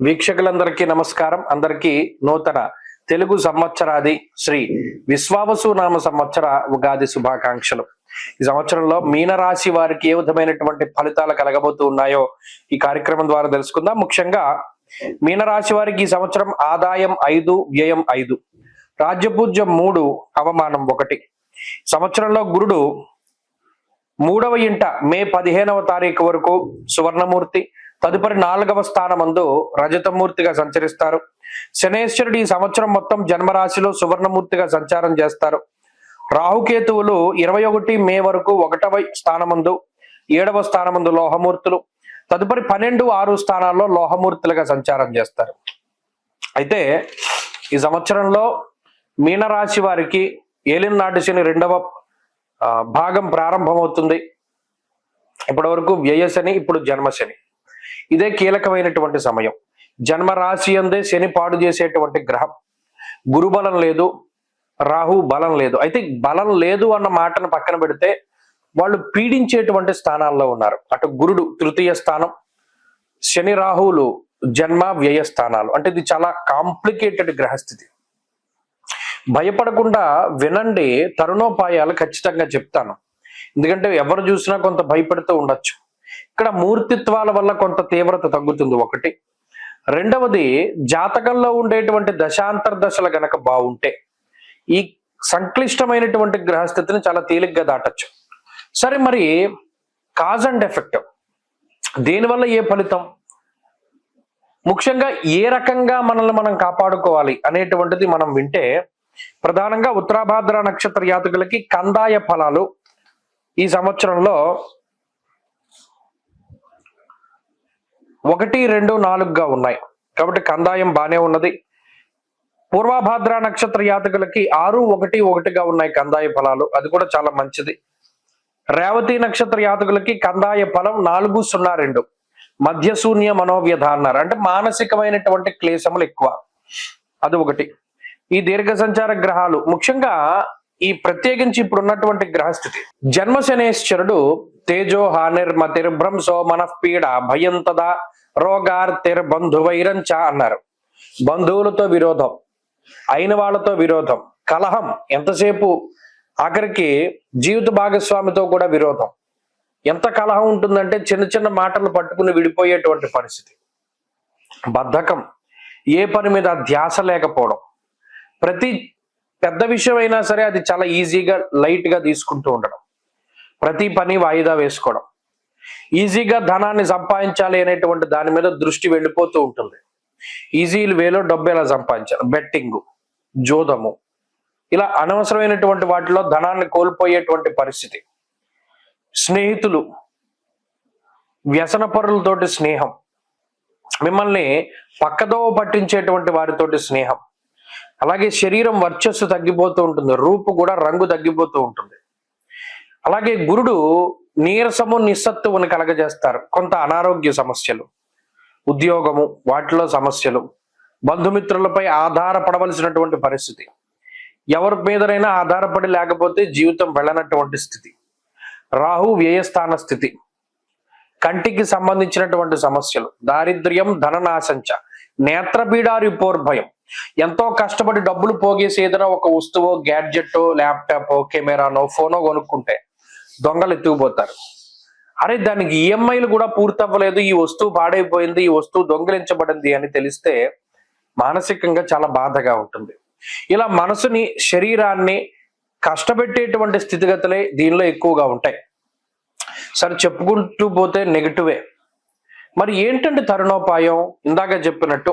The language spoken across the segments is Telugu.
వీక్షకులందరికీ నమస్కారం. అందరికీ నూతన తెలుగు సంవత్సరాది శ్రీ విశ్వావసు నామ సంవత్సర ఉగాది శుభాకాంక్షలు. ఈ సంవత్సరంలో మీనరాశి వారికి ఏ విధమైనటువంటి ఫలితాలు కలగబోతూ ఉన్నాయో ఈ కార్యక్రమం ద్వారా తెలుసుకుందాం. ముఖ్యంగా మీనరాశి వారికి ఈ సంవత్సరం ఆదాయం ఐదు వ్యయం ఐదు. రాజ్యపూజ్యం మూడు అవమానం ఒకటి. సంవత్సరంలో గురుడు మూడవ ఇంట మే పదిహేనవ తారీఖు వరకు సువర్ణమూర్తి తదుపరి నాలుగవ స్థానమందు రజతమూర్తిగా సంచరిస్తారు. శనేశ్వరుడు ఈ సంవత్సరం మొత్తం జన్మరాశిలో సువర్ణమూర్తిగా సంచారం చేస్తారు. రాహుకేతువులు ఇరవై ఒకటి మే వరకు ఒకటవ స్థానమందు ఏడవ స్థానమందు లోహమూర్తులు. తదుపరి పన్నెండు ఆరు స్థానాల్లో లోహమూర్తులుగా సంచారం చేస్తారు. అయితే ఈ సంవత్సరంలో మీనరాశి వారికి ఏలినాటి శని రెండవ భాగం ప్రారంభమవుతుంది. ఇప్పటి వరకు వ్యయశని ఇప్పుడు జన్మశని ఇదే కీలకమైనటువంటి సమయం. జన్మ రాశి అందే శని పాడు చేసేటువంటి గ్రహం. గురు బలం లేదు రాహు బలం లేదు. అయితే బలం లేదు అన్న మాటను పక్కన పెడితే వాళ్ళు పీడించేటువంటి స్థానాల్లో ఉన్నారు. అటు గురుడు తృతీయ స్థానం శని రాహువులు జన్మ వ్యయ స్థానాలు. అంటే ఇది చాలా కాంప్లికేటెడ్ గ్రహస్థితి. భయపడకుండా వినండి తరుణోపాయాలు ఖచ్చితంగా చెప్తాను. ఎందుకంటే ఎవరు చూసినా కొంత భయపడుతూ ఉండొచ్చు. ఇక్కడ మూర్తిత్వాల వల్ల కొంత తీవ్రత తగ్గుతుంది ఒకటి. రెండవది జాతకంలో ఉండేటువంటి దశాంతర దశలు గనక బాగుంటే ఈ సంక్లిష్టమైనటువంటి గ్రహస్థితిని చాలా తేలిగ్గా దాటచ్చు. సరే మరి కాజ్ అండ్ ఎఫెక్ట్ దీనివల్ల ఏ ఫలితం? ముఖ్యంగా ఏ రకంగా మనల్ని మనం కాపాడుకోవాలి అనేటువంటిది మనం వింటే ప్రధానంగా ఉత్తరాభాద్ర నక్షత్ర యాతకులకి కందాయ ఫలాలు ఈ సంవత్సరంలో ఒకటి రెండు నాలుగుగా ఉన్నాయి. కాబట్టి కందాయం బాగానే ఉన్నది. పూర్వభాద్ర నక్షత్ర యాతకులకి ఆరు ఒకటి ఒకటిగా ఉన్నాయి కందాయ ఫలాలు. అది కూడా చాలా మంచిది. రేవతి నక్షత్ర యాతకులకి కందాయ ఫలం నాలుగు సున్నా రెండు. మధ్య శూన్య మనోవ్యధ అన్నారు అంటే మానసికమైనటువంటి క్లేశములు ఎక్కువ. అది ఒకటి. ఈ దీర్ఘ సంచార గ్రహాలు ముఖ్యంగా ఈ ప్రత్యేకించి ఇప్పుడు ఉన్నటువంటి గ్రహస్థితి. జన్మశనేశ్వరుడు తేజో హానిర్మతిర్ భ్రంశో మనఃపీడ భయం తదా రోగార్తిర్ బంధువైరంచ అన్నారు. బంధువులతో విరోధం అయిన వాళ్ళతో విరోధం కలహం ఎంతసేపు ఆఖరికి జీవిత భాగస్వామితో కూడా విరోధం. ఎంత కలహం ఉంటుందంటే చిన్న చిన్న మాటలు పట్టుకుని విడిపోయేటువంటి పరిస్థితి. బద్ధకం ఏ పని మీద ధ్యాస లేకపోవడం ప్రతి పెద్ద విషయం అయినా సరే అది చాలా ఈజీగా లైట్గా తీసుకుంటూ ఉండడం. ప్రతి పని వాయిదా వేసుకోవడం. ఈజీగా ధనాన్ని సంపాదించాలి అనేటువంటి దాని మీద దృష్టి వెళ్ళిపోతూ ఉంటుంది. ఈజీ వేలో డబ్బు ఎలా సంపాదించాలి? బెట్టింగ్ జోదము. ఇలా అనవసరమైనటువంటి వాటిలో ధనాన్ని కోల్పోయేటువంటి పరిస్థితి. స్నేహితులు వ్యసన పరులతోటి స్నేహం. మిమ్మల్ని పక్కదోవ పట్టించేటువంటి వారితోటి స్నేహం. అలాగే శరీరం వర్చస్సు తగ్గిపోతూ ఉంటుంది రూపు కూడా రంగు తగ్గిపోతూ ఉంటుంది. అలాగే గురుడు నీరసము నిస్సత్తువుని కలగజేస్తారు. కొంత అనారోగ్య సమస్యలు ఉద్యోగము వాటిలో సమస్యలు బంధుమిత్రులపై ఆధారపడవలసినటువంటి పరిస్థితి. ఎవరి మీదనైనా ఆధారపడి లేకపోతే జీవితం వెళ్ళనటువంటి స్థితి. రాహు వ్యయస్థాన స్థితి. కంటికి సంబంధించినటువంటి సమస్యలు దారిద్ర్యం ధననాశంచ నేత్రపీడారి పోర్భయం. ఎంతో కష్టపడి డబ్బులు పోగేసి ఏదైనా ఒక వస్తువు గ్యాడ్జెట్ ల్యాప్టాప్ కెమెరానో ఫోనో కొనుక్కుంటే దొంగలు ఎత్తుకుపోతారు. అరే దానికి ఈఎంఐలు కూడా పూర్తి అవ్వలేదు ఈ వస్తువు పాడైపోయింది ఈ వస్తువు దొంగిలించబడింది అని తెలిస్తే మానసికంగా చాలా బాధగా ఉంటుంది. ఇలా మనసుని శరీరాన్ని కష్టపెట్టేటువంటి స్థితిగతులే దీనిలో ఎక్కువగా ఉంటాయి. సరే చెప్పుకుంటూ పోతే నెగిటివే. మరి ఏంటంటే తరుణోపాయం? ఇందాక చెప్పినట్టు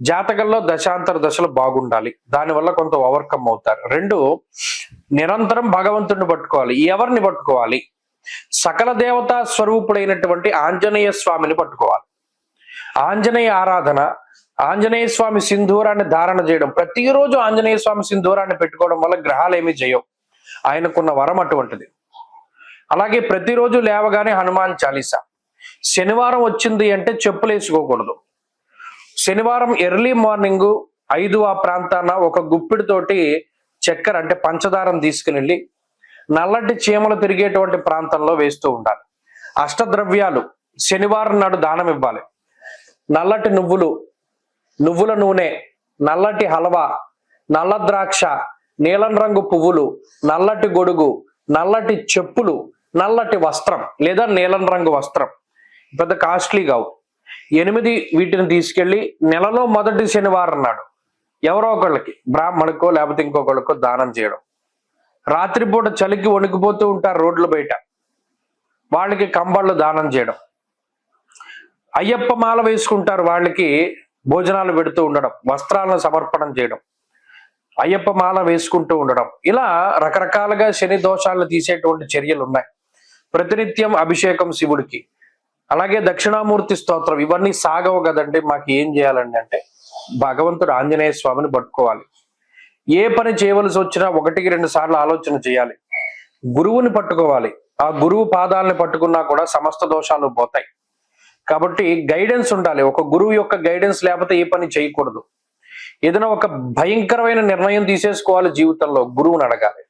జాతకంలో దశాంతర దశలు బాగుండాలి. దానివల్ల కొంత ఓవర్కమ్ అవుతారు. రెండు నిరంతరం భగవంతుడిని పట్టుకోవాలి. ఎవరిని పట్టుకోవాలి? సకల దేవతా స్వరూపుడైనటువంటి ఆంజనేయ స్వామిని పట్టుకోవాలి. ఆంజనేయ ఆరాధన ఆంజనేయ స్వామి సింధూరాన్ని ధారణ చేయడం ప్రతిరోజు ఆంజనేయ స్వామి సింధూరాన్ని పెట్టుకోవడం వల్ల గ్రహాలు ఏమీ చేయవు ఆయనకున్న వరం అటువంటిది. అలాగే ప్రతిరోజు లేవగానే హనుమాన్ చాలీసా. శనివారం వచ్చింది అంటే చెప్పులు వేసుకోకూడదు శనివారం ఎర్లీ మార్నింగ్ ఐదు ఆ ప్రాంతాన ఒక గుప్పిడితోటి చక్కెర అంటే పంచదారం తీసుకుని నల్లటి చీమలు తిరిగేటువంటి ప్రాంతంలో వేస్తూ ఉండాలి. అష్టద్రవ్యాలు శనివారం నాడు దానం ఇవ్వాలి. నల్లటి నువ్వులు నువ్వుల నూనె నల్లటి హల్వా నల్ల ద్రాక్ష నీలం రంగు పువ్వులు నల్లటి గొడుగు నల్లటి చెప్పులు నల్లటి వస్త్రం లేదా నీలం రంగు వస్త్రం. పెద్ద కాస్ట్లీ కావు. ఎనిమిది వీటిని తీసుకెళ్ళి నెలలో మొదటి శనివారం నాడు ఎవరో ఒకళ్ళకి బ్రాహ్మణుకో లేకపోతే ఇంకొకళ్ళకో దానం చేయడం. రాత్రిపూట చలికి వణికిపోతూ ఉంటారు రోడ్ల బయట. వాళ్ళకి కంబళ్ళు దానం చేయడం. అయ్యప్ప మాల వేసుకుంటారు వాళ్ళకి భోజనాలు పెడుతూ ఉండడం వస్త్రాలను సమర్పణం చేయడం అయ్యప్ప మాల వేసుకుంటూ ఉండడం. ఇలా రకరకాలుగా శని దోషాలను తీసేటువంటి చర్యలు ఉన్నాయి. ప్రతినిత్యం అభిషేకం శివుడికి అలాగే దక్షిణామూర్తి స్తోత్రం ఇవన్నీ సాగవు కదండి. మాకు ఏం చేయాలండి అంటే భగవంతుడు ఆంజనేయ స్వామిని పట్టుకోవాలి. ఏ పని చేయవలసి వచ్చినా ఒకటికి రెండు సార్లు ఆలోచన చేయాలి. గురువుని పట్టుకోవాలి. ఆ గురువు పాదాలని పట్టుకున్నా కూడా సమస్త దోషాలు పోతాయి. కాబట్టి గైడెన్స్ ఉండాలి. ఒక గురువు యొక్క గైడెన్స్ లేకపోతే ఏ పని చేయకూడదు. ఏదైనా ఒక భయంకరమైన నిర్ణయం తీసేసుకోవాలి జీవితంలో గురువుని అడగాలి.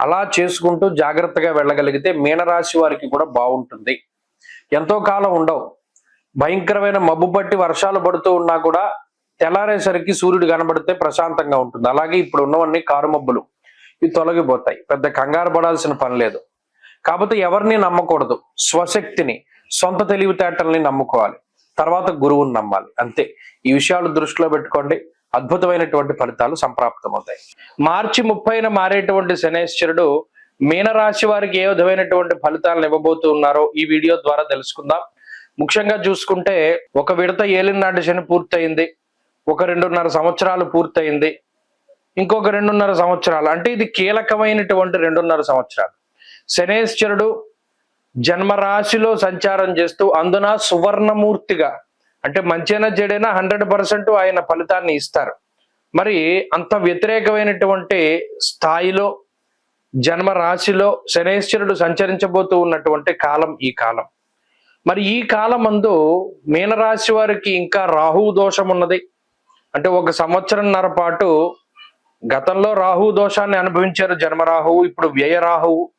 అలా చేసుకుంటూ జాగ్రత్తగా వెళ్ళగలిగితే మీనరాశి వారికి కూడా బాగుంటుంది. ఎంతో కాలం ఉండవు. భయంకరమైన మబ్బు పట్టి వర్షాలు పడుతూ ఉన్నా కూడా తెల్లారేసరికి సూర్యుడు కనబడితే ప్రశాంతంగా ఉంటుంది. అలాగే ఇప్పుడు ఉన్నవన్నీ కారు మబ్బులు. ఇవి తొలగిపోతాయి. పెద్ద కంగారు పడాల్సిన పని లేదు. కాకపోతే ఎవరిని నమ్మకూడదు. స్వశక్తిని సొంత తెలివితేటల్ని నమ్ముకోవాలి. తర్వాత గురువుని నమ్మాలి. అంతే. ఈ విషయాలు దృష్టిలో పెట్టుకోండి. అద్భుతమైనటువంటి ఫలితాలు సంప్రాప్తమవుతాయి. మార్చి ముప్పైన మారేటువంటి శనేశ్వరుడు మీనరాశి వారికి ఏ విధమైనటువంటి ఫలితాలను ఇవ్వబోతూ ఉన్నారో ఈ వీడియో ద్వారా తెలుసుకుందాం. ముఖ్యంగా చూసుకుంటే ఒక విడత ఏలినాటి శని పూర్తయింది ఒక రెండున్నర సంవత్సరాలు పూర్తయింది ఇంకొక రెండున్నర సంవత్సరాలు అంటే ఇది కీలకమైనటువంటి రెండున్నర సంవత్సరాలు. శనేశ్వరుడు జన్మరాశిలో సంచారం చేస్తూ అందున సువర్ణమూర్తిగా అంటే మంచైనా చెడైనా హండ్రెడ్ పర్సెంట్ ఆయన ఫలితాన్ని ఇస్తారు. మరి అంత వ్యతిరేకమైనటువంటి స్థాయిలో జన్మ రాశిలో శనేశ్వరుడు సంచరించబోతూ ఉన్నటువంటి కాలం ఈ కాలం. మరి ఈ కాలం అందు మీనరాశి వారికి ఇంకా రాహువు దోషం ఉన్నది. అంటే ఒక సంవత్సరంన్నర పాటు గతంలో రాహు దోషాన్ని అనుభవించారు జన్మరాహువు ఇప్పుడు వ్యయ రాహువు.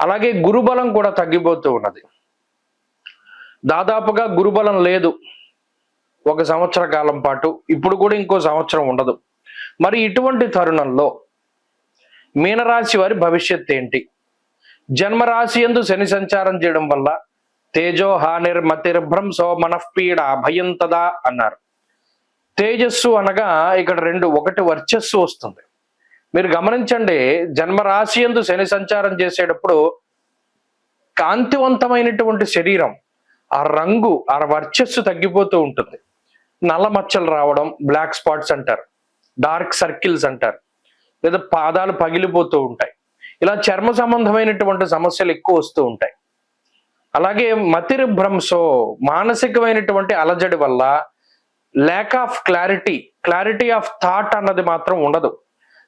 అలాగే గురుబలం కూడా తగ్గిపోతూ ఉన్నది. దాదాపుగా గురుబలం లేదు ఒక సంవత్సర కాలం పాటు. ఇప్పుడు కూడా ఇంకో సంవత్సరం ఉండదు. మరి ఇటువంటి తరుణంలో మీనరాశి వారి భవిష్యత్ ఏంటి? జన్మరాశి ఎందు శని సంచారం చేయడం వల్ల తేజో హానిర్మతిర్భ్రంశో మనఃపీడ భయం తదా అన్నారు. తేజస్సు అనగా ఇక్కడ రెండు ఒకటి వర్చస్సు వస్తుంది. మీరు గమనించండి జన్మరాశి ఎందు శని సంచారం చేసేటప్పుడు కాంతివంతమైనటువంటి శరీరం ఆ రంగు ఆ వర్చస్సు తగ్గిపోతూ ఉంటుంది. నల్ల మచ్చలు రావడం బ్లాక్ స్పాట్స్ అంటారు డార్క్ సర్కిల్స్ అంటారు. లేదా పాదాలు పగిలిపోతూ ఉంటాయి. ఇలా చర్మ సంబంధమైనటువంటి సమస్యలు ఎక్కువ వస్తూ ఉంటాయి. అలాగే మతిరి భ్రంశో మానసికమైనటువంటి అలజడి వల్ల lack of clarity clarity of thought అన్నది మాత్రం ఉండదు.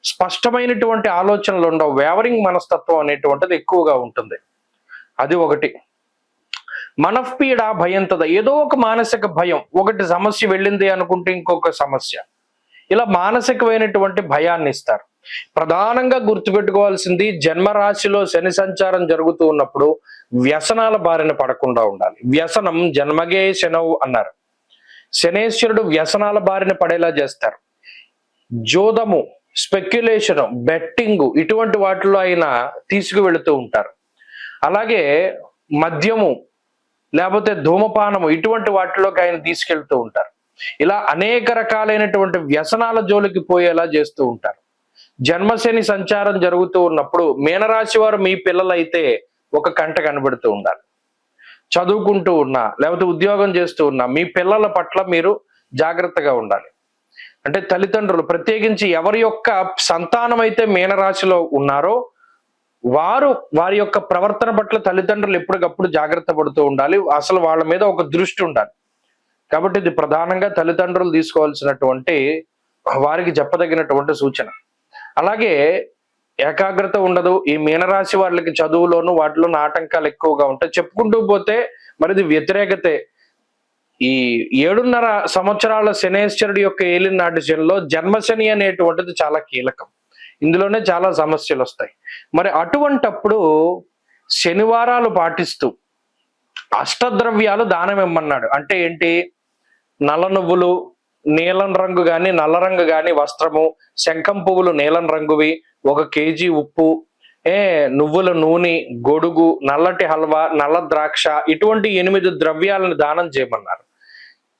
స్పష్టమైనటువంటి ఆలోచనలు ఉండవు. వేవరింగ్ మనస్తత్వం అనేటువంటిది ఎక్కువగా ఉంటుంది. అది ఒకటి. మనఃపీడ భయంతద. ఏదో ఒక మానసిక భయం. ఒకటి సమస్య వెళ్ళింది అనుకుంటే ఇంకొక సమస్య. ఇలా మానసికమైనటువంటి భయాన్ని ఇస్తారు ప్రధానంగా గుర్తుపెట్టుకోవాల్సింది జన్మరాశిలో శని సంచారం జరుగుతూ ఉన్నప్పుడు వ్యసనాల బారిన పడకుండా ఉండాలి. వ్యసనం జన్మగే శనవు అన్నారు. శనేశ్వరుడు వ్యసనాల బారిన పడేలా చేస్తారు. జోదము స్పెక్యులేషన్ బెట్టింగ్ ఇటువంటి వాటిలో ఆయన తీసుకువెళుతూ ఉంటారు. అలాగే మద్యము లేకపోతే ధూమపానము ఇటువంటి వాటిలోకి ఆయన తీసుకెళ్తూ ఉంటారు. ఇలా అనేక రకాలైనటువంటి వ్యసనాల జోలికి పోయేలా చేస్తూ ఉంటారు. జన్మశని సంచారం జరుగుతూ ఉన్నప్పుడు మీనరాశి వారు మీ పిల్లలైతే ఒక కంట కనబడుతూ ఉండాలి. చదువుకుంటూ ఉన్నా లేకపోతే ఉద్యోగం చేస్తూ ఉన్నా మీ పిల్లల పట్ల మీరు జాగ్రత్తగా ఉండాలి. అంటే తల్లిదండ్రులు ప్రత్యేకించి ఎవరి యొక్క సంతానం అయితే మీనరాశిలో ఉన్నారో వారు వారి యొక్క ప్రవర్తన పట్ల తల్లిదండ్రులు ఎప్పటికప్పుడు జాగ్రత్త పడుతూ ఉండాలి. అసలు వాళ్ళ మీద ఒక దృష్టి ఉండాలి. కాబట్టి ఇది ప్రధానంగా తల్లిదండ్రులు తీసుకోవాల్సినటువంటి వారికి చెప్పదగినటువంటి సూచన. అలాగే ఏకాగ్రత ఉండదు. ఈ మీనరాశి వాళ్ళకి చదువులోను వాటిలోనూ ఆటంకాలు ఎక్కువగా ఉంటాయి. చెప్పుకుంటూ పోతే మరి ఇది వ్యతిరేకతే. ఈ ఏడున్నర సంవత్సరాల శనేశ్వరుడి యొక్క ఏలినాటి శనిలో జన్మశని అనేటువంటిది చాలా కీలకం. ఇందులోనే చాలా సమస్యలు వస్తాయి. మరి అటువంటప్పుడు శనివారాలు పాటిస్తూ అష్టద్రవ్యాలు దానం ఇమ్మన్నాడు అంటే ఏంటి? నల్ల నువ్వులు నీలం రంగు గాని నల్ల రంగు గాని వస్త్రము శంఖం పువ్వులు నీలం రంగువి ఒక కేజీ ఉప్పు ఏ నువ్వుల నూనె గొడుగు నల్లటి హల్వా నల్ల ద్రాక్ష ఇటువంటి ఎనిమిది ద్రవ్యాలను దానం చేయమన్నారు.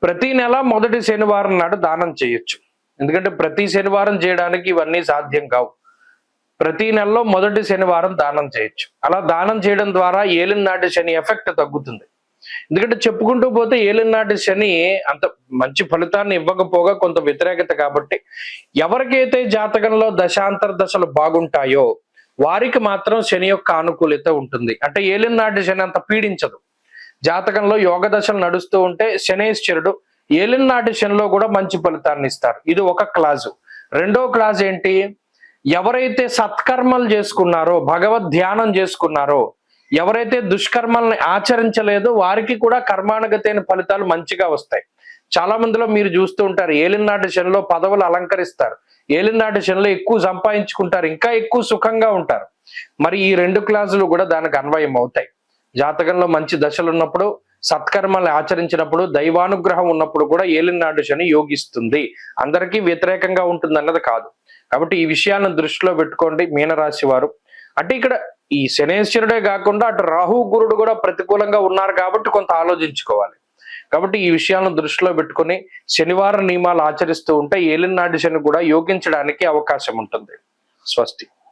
ప్రతి నెల మొదటి శనివారం నాడు దానం చేయొచ్చు. ఎందుకంటే ప్రతి శనివారం చేయడానికి ఇవన్నీ సాధ్యం కావు. ప్రతి నెలలో మొదటి శనివారం దానం చేయొచ్చు. అలా దానం చేయడం ద్వారా ఏలినాటి శని ఎఫెక్ట్ తగ్గుతుంది. ఎందుకంటే చెప్పుకుంటూ పోతే ఏలినాటి శని అంత మంచి ఫలితాన్ని ఇవ్వకపోగా కొంత వ్యతిరేకత కాబట్టి ఎవరికైతే జాతకంలో దశాంతర దశలు బాగుంటాయో వారికి మాత్రం శని యొక్క ఆనుకూలత ఉంటుంది. అంటే ఏలినాటి శని అంత పీడించదు. జాతకంలో యోగ దశలు నడుస్తూ ఉంటే శనేశ్వరుడు ఏలినాటి శనిలో కూడా మంచి ఫలితాన్ని ఇస్తారు. ఇది ఒక క్లాజు. రెండో క్లాజ్ ఏంటి? ఎవరైతే సత్కర్మలు చేసుకున్నారో భగవద్ ధ్యానం చేసుకున్నారో ఎవరైతే దుష్కర్మల్ని ఆచరించలేదో వారికి కూడా కర్మానుగతైన ఫలితాలు మంచిగా వస్తాయి. చాలా మందిలో మీరు చూస్తూ ఉంటారు ఏలినాటి శనిలో పదవులు అలంకరిస్తారు ఏలినాటి శనిలో ఎక్కువ సంపాదించుకుంటారు ఇంకా ఎక్కువ సుఖంగా ఉంటారు. మరి ఈ రెండు క్లాసులు కూడా దానికి అన్వయం అవుతాయి. జాతకంలో మంచి దశలు ఉన్నప్పుడు సత్కర్మలు ఆచరించినప్పుడు దైవానుగ్రహం ఉన్నప్పుడు కూడా ఏలినాడు శని యోగిస్తుంది. అందరికీ వ్యతిరేకంగా ఉంటుంది అన్నది కాదు. కాబట్టి ఈ విషయాలను దృష్టిలో పెట్టుకోండి మీనరాశి వారు. అంటే ఇక్కడ ఈ శనేశ్వరుడే కాకుండా అటు రాహు గురుడు కూడా ప్రతికూలంగా ఉన్నారు కాబట్టి కొంత ఆలోచించుకోవాలి. కాబట్టి ఈ విషయాలను దృష్టిలో పెట్టుకొని శనివారం నియమాలు ఆచరిస్తూ ఉంటే ఏలినాటి శని కూడా యోగించడానికి అవకాశం ఉంటుంది. స్వస్తి.